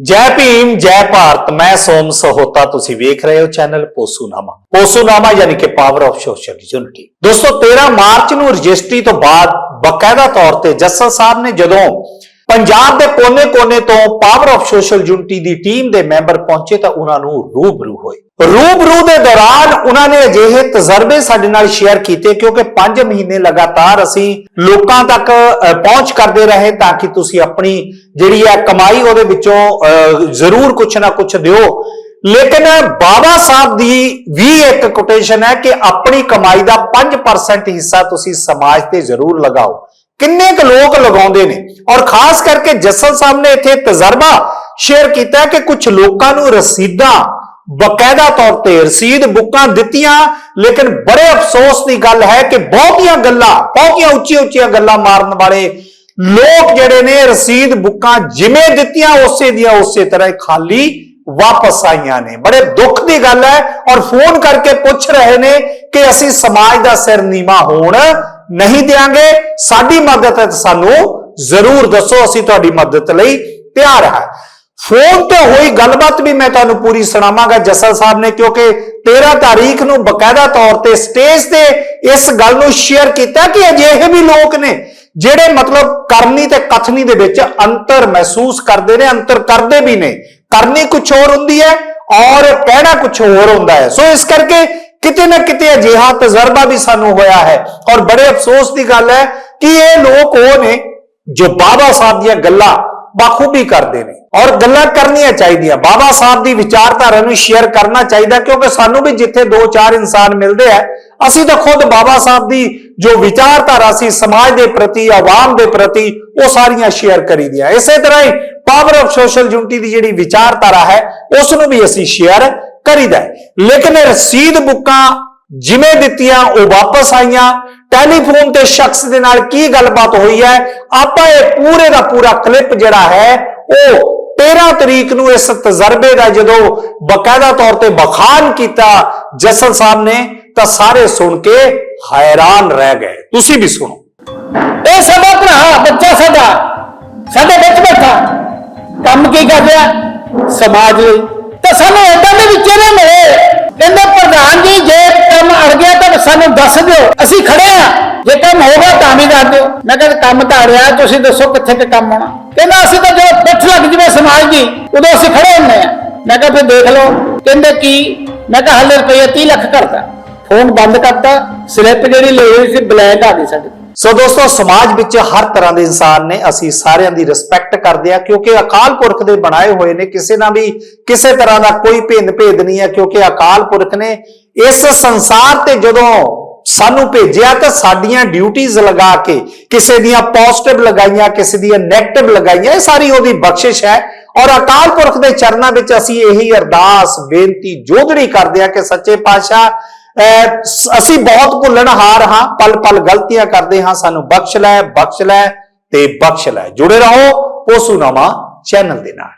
ਜੈ ਭੀਮ, ਜੈ ਭਾਰਤ, ਮੈਂ ਸੋਮ ਸਹੋਤਾ, ਤੁਸੀਂ ਵੇਖ ਰਹੇ ਹੋ ਚੈਨਲ ਪੋਸੂਨਾਮਾ। ਪੋਸੂਨਾਮਾ ਯਾਨੀ ਕਿ ਪਾਵਰ ਆਫ ਸੋਸ਼ਲ ਯੂਨਿਟੀ ਦੋਸਤੋ 13 ਮਾਰਚ ਨੂੰ ਰਜਿਸਟਰੀ ਤੋਂ ਬਾਅਦ ਬਕਾਇਦਾ ਤੌਰ ਤੇ ਜੱਸਲ ਸਾਹਿਬ ਨੇ ਜਦੋਂ ਪੰਜਾਬ ਦੇ ਕੋਨੇ-ਕੋਨੇ ਤੋਂ ਪਾਵਰ ਆਫ ਸੋਸ਼ਲ ਯੂਨਿਟੀ ਦੀ ਟੀਮ ਦੇ ਮੈਂਬਰ ਪਹੁੰਚੇ ਤਾਂ ਉਹਨਾਂ ਨੂੰ ਰੂਬਰੂ ਹੋਏ। ਰੂਬਰੂ ਦੇ ਦੌਰਾਨ ਉਹਨਾਂ ਨੇ ਅਜਿਹੇ ਤਜਰਬੇ ਸਾਡੇ ਨਾਲ ਸ਼ੇਅਰ ਕੀਤੇ ਕਿਉਂਕਿ 5 ਮਹੀਨੇ ਲਗਾਤਾਰ ਅਸੀਂ ਲੋਕਾਂ ਤੱਕ ਪਹੁੰਚ ਕਰਦੇ ਰਹੇ ਤਾਂ ਕਿ ਤੁਸੀਂ ਆਪਣੀ ਜਿਹੜੀ ਹੈ ਕਮਾਈ ਉਹਦੇ ਵਿੱਚੋਂ ਅ, ਜ਼ਰੂਰ ਕੁਛ ਨਾ ਕੁਛ ਦਿਓ। ਲੇਕਿਨ ਬਾਬਾ ਸਾਹਿਬ ਦੀ ਵੀ ਇੱਕ ਕੋਟੇਸ਼ਨ ਹੈ ਕਿ ਆਪਣੀ ਕਮਾਈ ਦਾ 5% ਹਿੱਸਾ ਤੁਸੀਂ ਸਮਾਜ ਤੇ ਜ਼ਰੂਰ ਲਗਾਓ। ਕਿੰਨੇ ਕੁ ਲੋਕ ਲਗਾਉਂਦੇ ਨੇ? ਔਰ ਖਾਸ ਕਰਕੇ ਜੱਸਲ ਸਾਹਿਬ ਨੇ ਇੱਥੇ ਤਜਰਬਾ ਸ਼ੇਅਰ ਕੀਤਾ ਕਿ ਕੁਝ ਲੋਕਾਂ ਨੂੰ ਰਸੀਦਾਂ ਬਕਾਇਦਾ ਤੌਰ ਤੇ ਰਸੀਦ ਬੁੱਕਾਂ ਦਿੱਤੀਆਂ, ਲੇਕਿਨ ਬੜੇ ਅਫਸੋਸ ਦੀ ਗੱਲ ਹੈ ਕਿ ਬਹੁਤੀਆਂ ਗੱਲਾਂ, ਬਹੁਤੀਆਂ ਉੱਚੀਆਂ ਉੱਚੀਆਂ ਗੱਲਾਂ ਮਾਰਨ ਵਾਲੇ ਲੋਕ ਜਿਹੜੇ ਨੇ ਰਸੀਦ ਬੁੱਕਾਂ ਜਿਵੇਂ ਦਿੱਤੀਆਂ, ਉਸੇ ਦੀਆਂ ਉਸੇ ਤਰ੍ਹਾਂ ਖਾਲੀ ਵਾਪਸ ਆਈਆਂ ਨੇ। ਬੜੇ ਦੁੱਖ ਦੀ ਗੱਲ ਹੈ ਔਰ ਫੋਨ ਕਰਕੇ ਪੁੱਛ ਰਹੇ ਨੇ ਕਿ ਅਸੀਂ ਸਮਾਜ ਦਾ ਸਿਰ ਨੀਵਾ ਹੋਣ ਨਹੀਂ ਦਿਆਂਗੇ। ਸਾਡੀ ਮਦਦ ਹੈ ਸਾਨੂੰ ਜ਼ਰੂਰ ਦੱਸੋ, ਅਸੀਂ ਤੁਹਾਡੀ ਮਦਦ ਲਈ ਤਿਆਰ ਹਾਂ। ਫੋਨ ਤੇ ਹੋਈ ਗੱਲਬਾਤ ਵੀ ਮੈਂ ਤੁਹਾਨੂੰ ਪੂਰੀ ਸੁਣਾਵਾਂਗਾ ਜਸਲ ਸਾਹਿਬ ਨੇ, ਕਿਉਂਕਿ 13 ਤਾਰੀਖ ਨੂੰ ਬਕਾਇਦਾ ਤੌਰ ਤੇ ਸਟੇਜ ਤੇ ਇਸ ਗੱਲ ਨੂੰ ਸ਼ੇਅਰ ਕੀਤਾ ਕਿ ਅਜਿਹੇ ਵੀ ਲੋਕ ਨੇ ਜਿਹੜੇ ਮਤਲਬ ਕਰਨੀ ਤੇ ਕਥਨੀ ਦੇ ਵਿੱਚ ਅੰਤਰ ਮਹਿਸੂਸ ਕਰਦੇ ਨੇ, ਅੰਤਰ ਕਰਦੇ ਵੀ ਨੇ। ਕਰਨੀ ਕੁਝ ਹੋਰ ਹੁੰਦੀ ਹੈ ਔਰ ਕਹਿਣਾ ਕੁਝ ਹੋਰ ਹੁੰਦਾ ਹੈ। ਸੋ ਇਸ ਕਰਕੇ ਕਿਤੇ ਨਾ ਕਿਤੇ ਅਜਿਹਾ ਤਜਰਬਾ ਵੀ ਸਾਨੂੰ ਹੋਇਆ ਹੈ। ਔਰ ਬੜੇ ਅਫਸੋਸ ਦੀ ਗੱਲ ਹੈ ਕਿ ਇਹ ਲੋਕ ਉਹ ਨੇ ਜੋ ਬਾਬਾ ਸਾਹਿਬ ਦੀਆਂ ਗੱਲਾਂ ਬਾਖੂਬੀ ਕਰਦੇ ਨੇ। ਔਰ ਗੱਲਾਂ ਕਰਨੀਆਂ ਚਾਹੀਦੀਆਂ। ਬਾਬਾ ਸਾਹਿਬ ਦੀ ਵਿਚਾਰਧਾਰਾ ਨੂੰ ਸ਼ੇਅਰ ਕਰਨਾ ਚਾਹੀਦਾ, ਕਿਉਂਕਿ ਸਾਨੂੰ ਵੀ ਜਿੱਥੇ ਦੋ ਚਾਰ ਇਨਸਾਨ ਮਿਲਦੇ ਆ, ਅਸੀਂ ਤਾਂ ਖੁਦ ਬਾਬਾ ਸਾਹਿਬ ਦੀ ਜੋ ਵਿਚਾਰਧਾਰਾ ਸੀ, ਸਮਾਜ ਦੇ ਪ੍ਰਤੀ, ਆਵਾਮ ਦੇ ਪ੍ਰਤੀ, ਉਹ ਸਾਰੀਆਂ ਸ਼ੇਅਰ ਕਰੀ ਦੀਆਂ ਇਸੇ ਤਰ੍ਹਾਂ ਹੀ ਪਾਵਰ ਆਫ ਸੋਸ਼ਲ ਯੂਨਿਟੀ ਦੀ ਜਿਹੜੀ ਵਿਚਾਰਧਾਰਾ ਹੈ, ਉਸ ਨੂੰ ਵੀ ਅਸੀਂ ਸ਼ੇਅਰ ਕਰੀਦਾ ਹੈ। ਲੇਕਿਨ ਰਸੀਦ ਬੁੱਕਾਂ ਜਿਵੇਂ ਦਿੱਤੀਆਂ, ਉਹ ਵਾਪਸ ਆਈਆਂ ਟੈਲੀਫੋਨ ਤੇ ਸ਼ਖਸ ਦੇ ਨਾਲ ਕੀ ਗੱਲਬਾਤ ਹੋਈ ਹੈ? ਆਪਾਂ ਇਹ ਪੂਰੇ ਦਾ ਪੂਰਾ ਕਲਿੱਪ ਜਿਹੜਾ ਹੈ, ਉਹ 13 ਤਰੀਕ ਨੂੰ ਇਸ ਤਜਰਬੇ ਦਾ ਜਦੋਂ ਬਕਾਇਦਾ ਤੌਰ ਤੇ ਬਖਾਨ ਕੀਤਾ ਜਸਲ ਸਾਹਿਬ ਨੇ, ਤਾਂ ਸਾਰੇ ਸੁਣ ਕੇ ਹੈਰਾਨ ਰਹਿ ਗਏ। ਤੁਸੀਂ ਵੀ ਸੁਣੋ। ਇਹ ਸਾਡਾ ਭਰਾ, ਬੱਚਾ ਸਾਡਾ, ਸਾਡੇ ਵਿੱਚ ਬੈਠਾ। ਕੰਮ ਕੀ ਕਰ ਰਿਹਾ? ਸਮਾਜ ਲਈ। ਤੇ ਸਾਨੂੰ ਇਦਾਂ ਦੇ ਵਿੱਚ ਨਾ ਮਿਲੇ। ਕਹਿੰਦੇ, ਪ੍ਰਧਾਨ ਜੀ, ਜੇ ਸਾਨੂੰ ਦੱਸ ਦਿਓ, ਅਸੀਂ ਖੜੇ ਆ। ਜੇ ਕੰਮ ਹੋਗਾ ਤਾਂ ਵੀ ਦੱਸ ਦਿਓ। ਮੈਂ ਕਹਿੰਦਾ ਕੰਮ ਤਾਂ ਅੜਿਆ ਤੁਸੀਂ ਦੱਸੋ ਕਿੱਥੇ ਤੇ ਕੰਮ ਆਉਣਾ ਕਹਿੰਦਾ, ਅਸੀਂ ਤਾਂ ਜਦੋਂ ਪਿੱਠ ਲੱਗ ਜਵੇ ਸਮਾਜ ਦੀ, ਉਦੋਂ ਅਸੀਂ ਖੜੇ ਹੁੰਦੇ ਆ। ਮੈਂ ਕਿਹਾ, ਫਿਰ ਦੇਖ ਲਓ। ਕਹਿੰਦੇ ਕੀ? ਮੈਂ ਕਿਹਾ, ਹਾਲੇ ਰੁਪਈਆ 30 ਲੱਖ ਕਰਤਾ। ਫੋਨ ਬੰਦ ਕਰਤਾ, ਸਲਿੱਪ ਜਿਹੜੀ ਲਈ ਹੋਈ ਸੀ, ਬਲੈਕ ਆ ਗਈ ਸਾਡੇ ਸੋ ਦੋਸਤੋ, ਸਮਾਜ ਵਿੱਚ ਹਰ ਤਰ੍ਹਾਂ ਦੇ ਇਨਸਾਨ ਨੇ, ਅਸੀਂ ਸਾਰਿਆਂ ਦੀ ਰਿਸਪੈਕਟ ਕਰਦੇ ਆ ਕਿਉਂਕਿ ਅਕਾਲ ਪੁਰਖ ਦੇ ਬਣਾਏ ਹੋਏ ਨੇ, ਕਿਸੇ ਨਾਲ ਵੀ ਕਿਸੇ ਤਰ੍ਹਾਂ ਦਾ ਕੋਈ ਭਿੰਨ ਭੇਦ ਨਹੀਂ ਹੈ, ਕਿਉਂਕਿ ਅਕਾਲ ਪੁਰਖ ਨੇ ਇਸ ਸੰਸਾਰ ਤੇ ਜਦੋਂ ਸਾਨੂੰ ਭੇਜਿਆ, ਤਾਂ ਸਾਡੀਆਂ ਡਿਊਟੀਆਂ ਲਗਾ ਕੇ, ਕਿਸੇ ਦੀਆਂ ਪੋਜ਼ਿਟਿਵ ਲਗਾਈਆਂ, ਕਿਸੇ ਦੀਆਂ ਨੈਗੇਟਿਵ ਲਗਾਈਆਂ, ਇਹ ਸਾਰੀ ਉਹਦੀ ਬਖਸ਼ਿਸ਼ ਹੈ। ਔਰ ਅਕਾਲ ਪੁਰਖ ਦੇ ਚਰਨਾਂ ਵਿੱਚ ਅਸੀਂ ਇਹੀ ਅਰਦਾਸ, ਬੇਨਤੀ, ਜੋਗੜੀ ਕਰਦੇ ਆ ਕਿ ਸੱਚੇ ਪਾਤਸ਼ਾਹ ਅਸੀਂ ਬਹੁਤ ਭੁੱਲਣਹਾਰ ਹਾਂ, ਪਲ ਪਲ ਗਲਤੀਆਂ ਕਰਦੇ ਹਾਂ, ਸਾਨੂੰ ਬਖਸ਼ ਲੈ ਬਖਸ਼ ਲੈ ਤੇ ਬਖਸ਼ ਲੈ। ਜੁੜੇ ਰਹੋ ਪੋਸੂਨਾਮਾ ਚੈਨਲ ਦੇ ਨਾਲ।